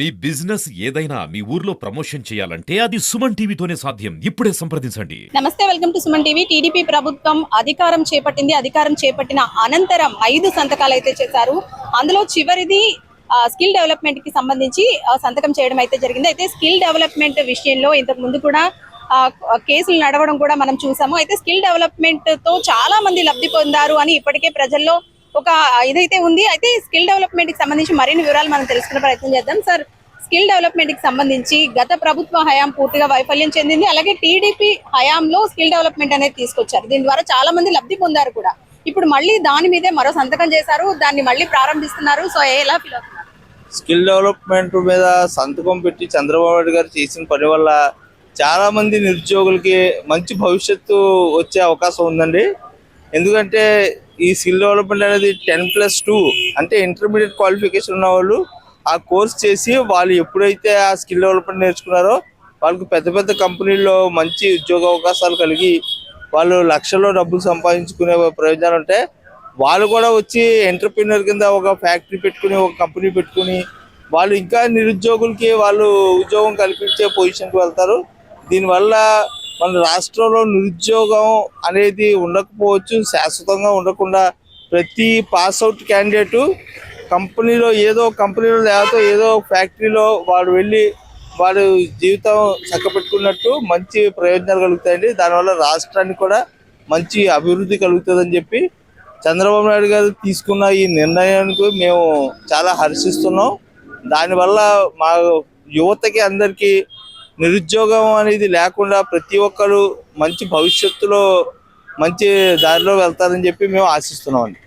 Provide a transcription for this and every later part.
మీ business ఏదైనా మీ ఊర్లో promotion చేయాలంటే అది సుమన్ టీవీతోనే సాధ్యం. ఇప్పుడే సంప్రదించండి. నమస్తే welcome to Suman TV. TDP ప్రభుత్వం అధికారం చేపట్టింది. అధికారం చేపట్టిన అనంతరం ఐదు సంతకాలు అయితే చేశారు. అందులో చివరిది స్కిల్ డెవలప్మెంట్కి సంబంధించి సంతకం చేయడం అయితే జరిగింది. అయితే స్కిల్ డెవలప్మెంట్ విషయంలో ఇంతకు ముందు కూడా కేసులు నడవడం కూడా మనం చూసాము. అయితే స్కిల్ డెవలప్మెంట్తో చాలా మంది లబ్ధి పొందారు అని ఇప్పటికే ప్రజల్లో ఒక ఇదైతే ఉంది. అయితే స్కిల్ డెవలప్మెంట్కి సంబంధించి మరిన్ని వివరాలు మనం తెలుసుకునే ప్రయత్నం చేద్దాం. సార్ స్కిల్ డెవలప్మెంట్కి సంబంధించి గత ప్రభుత్వ హయాం పూర్తిగా వైఫల్యం చెందింది. అలాగే టీడీపీ హయాంలో స్కిల్ డెవలప్మెంట్ అనేది తీసుకొచ్చారు. దీని ద్వారా చాలా మంది లబ్ధి పొందారు కూడా. ఇప్పుడు మళ్ళీ దాని మీదే మరో సంతకం చేశారు. దాన్ని మళ్ళీ ప్రారంభిస్తున్నారు. సో ఎలా ఫీల్ అవుతున్నారు స్కిల్ డెవలప్మెంట్ మీద సంతకం పెట్టి చంద్రబాబు నాయుడు గారు చేసిన పని వల్ల చాలా మంది నిరుద్యోగులకి మంచి భవిష్యత్తు వచ్చే అవకాశం ఉందండి. ఎందుకంటే ఈ స్కిల్ డెవలప్మెంట్ అనేది టెన్ ప్లస్ టూ అంటే ఇంటర్మీడియట్ క్వాలిఫికేషన్ ఉన్న వాళ్ళు ఆ కోర్స్ చేసి వాళ్ళు ఎప్పుడైతే ఆ స్కిల్ డెవలప్మెంట్ నేర్చుకున్నారో వాళ్ళకు పెద్ద పెద్ద కంపెనీల్లో మంచి ఉద్యోగ అవకాశాలు కలిగి వాళ్ళు లక్షల్లో డబ్బులు సంపాదించుకునే ప్రయోజనాలు ఉంటాయి వాళ్ళు కూడా వచ్చి ఎంటర్ప్రీనర్ కింద ఒక ఫ్యాక్టరీ పెట్టుకుని ఒక కంపెనీ పెట్టుకుని వాళ్ళు ఇంకా నిరుద్యోగులకి వాళ్ళు ఉద్యోగం కల్పించే పొజిషన్కి వెళ్తారు. దీనివల్ల మన రాష్ట్రంలో నిరుద్యోగం అనేది ఉండకపోవచ్చు శాశ్వతంగా ఉండకుండా ప్రతి పాస్ అవుట్ క్యాండిడేటు కంపెనీలో ఏదో కంపెనీలో లేకపోతే ఏదో ఫ్యాక్టరీలో వాడు వెళ్ళి వాడు జీవితం చక్కపెట్టుకున్నట్టు మంచి ప్రయోజనాలు కలుగుతాయండి. దానివల్ల రాష్ట్రానికి కూడా మంచి అభివృద్ధి కలుగుతుందని చెప్పి చంద్రబాబు నాయుడు గారు తీసుకున్న ఈ నిర్ణయానికి మేము చాలా హర్షిస్తున్నాం. దానివల్ల మా యువతకి అందరికీ నిరుద్యోగం అనేది లేకుండా ప్రతి ఒక్కరు మంచి భవిష్యత్తులో మంచి దారిలో వెళ్తారని చెప్పి మేము ఆశిస్తున్నాం అండి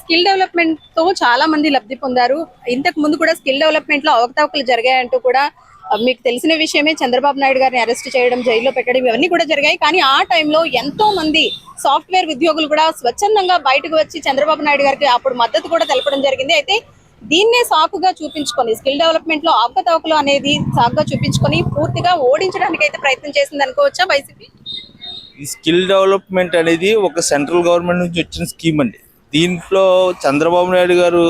స్కిల్ డెవలప్మెంట్తో చాలా మంది లబ్ధి పొందారు. ఇంతకు ముందు కూడా స్కిల్ డెవలప్మెంట్లో అవకతవకలు జరిగాయంటూ కూడా మీకు తెలిసిన విషయమే చంద్రబాబు నాయుడు గారిని అరెస్ట్ చేయడం జైల్లో పెట్టడం ఇవన్నీ కూడా జరిగాయి. కానీ ఆ టైంలో ఎంతో మంది సాఫ్ట్వేర్ ఉద్యోగులు కూడా స్వచ్ఛందంగా బయటకు వచ్చి చంద్రబాబు నాయుడు గారికి అప్పుడు మద్దతు కూడా తెలపడం జరిగింది. అయితే దీన్నే సాకుగా చూపించుకొని స్కిల్ డెవలప్మెంట్లో అవకతవకలు అనేది సాకుగా చూపించుకొని పూర్తిగా ఓడించడానికి అయితే ప్రయత్నం చేసింది అనుకోవచ్చా వైసీపీ? ఈ స్కిల్ డెవలప్మెంట్ అనేది ఒక సెంట్రల్ గవర్నమెంట్ నుంచి వచ్చిన స్కీమ్ అండి. దీంట్లో చంద్రబాబు నాయుడు గారు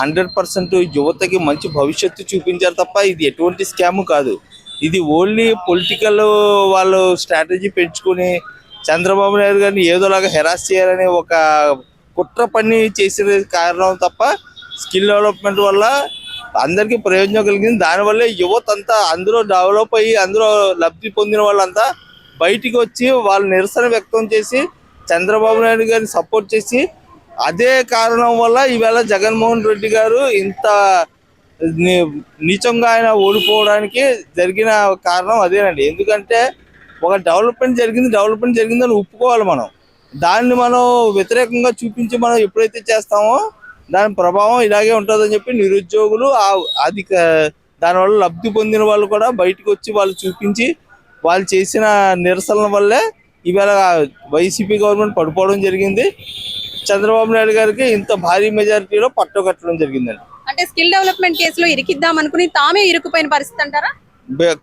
హండ్రెడ్ పర్సెంట్ యువతకి మంచి భవిష్యత్తు చూపించారు తప్ప ఇది ఎటువంటి స్కామ్ కాదు. ఇది ఓన్లీ పొలిటికల్ వాళ్ళు స్ట్రాటజీ పెంచుకొని చంద్రబాబు నాయుడు గారిని ఏదోలాగా హెరాస్ చేయాలనే ఒక కుట్ర పని చేసిన కారణం తప్ప స్కిల్ డెవలప్మెంట్ వల్ల అందరికీ ప్రయోజనం కలిగింది. దానివల్లే యువత అంతా అందరూ డెవలప్ అయ్యి అందరూ లబ్ధి పొందిన వాళ్ళంతా బయటికి వచ్చి వాళ్ళు నిరసన వ్యక్తం చేసి చంద్రబాబు నాయుడు గారిని సపోర్ట్ చేసి అదే కారణం వల్ల ఈవేళ జగన్మోహన్ రెడ్డి గారు ఇంత ని- నీచంగా ఆయన ఓడిపోవడానికి జరిగిన కారణం అదేనండి. ఎందుకంటే ఒక డెవలప్మెంట్ జరిగింది డెవలప్మెంట్ జరిగిందని ఒప్పుకోవాలి మనం. దాన్ని మనం వ్యతిరేకంగా చూపించి మనం ఎప్పుడైతే చేస్తామో దాని ప్రభావం ఇలాగే ఉంటుందని చెప్పి నిరుద్యోగులు ఆ- అది క- దానివల్ల లబ్ధి పొందిన వాళ్ళు కూడా బయటకు వచ్చి వాళ్ళు చూపించి వాళ్ళు చేసిన నిరసనల వల్లే ఈవేళ వైసీపీ గవర్నమెంట్ పడిపోవడం జరిగింది. చంద్రబాబు నాయుడు గారికి ఇంత భారీ మెజారిటీలో పట్టు కట్టడం జరిగిందండి. అంటే స్కిల్ డెవలప్మెంట్ కేసులో ఇరికిద్దాం అనుకుని తామే ఇరుక్కుపోయిన పరిస్థితి అంటారా?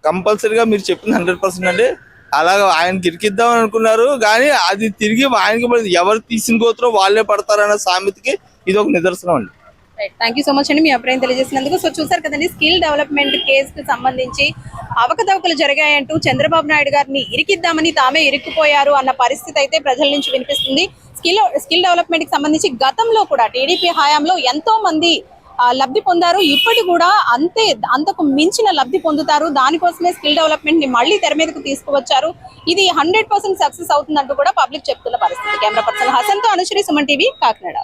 కంపల్సరీగా మీరు చెప్పింది హండ్రెడ్ పర్సెంట్ అండి. అలాగ ఆయనకి ఇరికిద్దాం అనుకున్నారు కానీ అది తిరిగి ఆయనకి పడింది. ఎవరు తీసిన గోత్రం వాళ్ళే పడతారన్న సామెతకి ఇది ఒక నిదర్శనం అండి. థ్యాంక్ యూ సో మచ్ అండి మీ అభిప్రాయం తెలియజేసినందుకు. సో చూసారు కదండి స్కిల్ డెవలప్మెంట్ కేసుకు సంబంధించి అవకతవకలు జరిగాయంటూ చంద్రబాబు నాయుడు గారిని ఇరికిద్దామని తామే ఇరుక్కుపోయారు అన్న పరిస్థితి అయితే ప్రజల నుంచి వినిపిస్తుంది. స్కిల్ స్కిల్ డెవలప్మెంట్కి సంబంధించి గతంలో కూడా టీడీపీ హయాంలో ఎంతో మంది లబ్ధి పొందారు. ఇప్పటి కూడా అంతే అంతకు మించిన లబ్ధి పొందుతారు. దానికోసమే స్కిల్ డెవలప్మెంట్ని మళ్ళీ తెర మీదకు తీసుకువచ్చారు. ఇది హండ్రెడ్ పర్సెంట్ సక్సెస్ అవుతుందంటూ కూడా పబ్లిక్ చెప్తున్న పరిస్థితి. కెమెరా పర్సన్ హసన్తో అనుశ్రీ సుమన్ టీవీ కాకినాడ.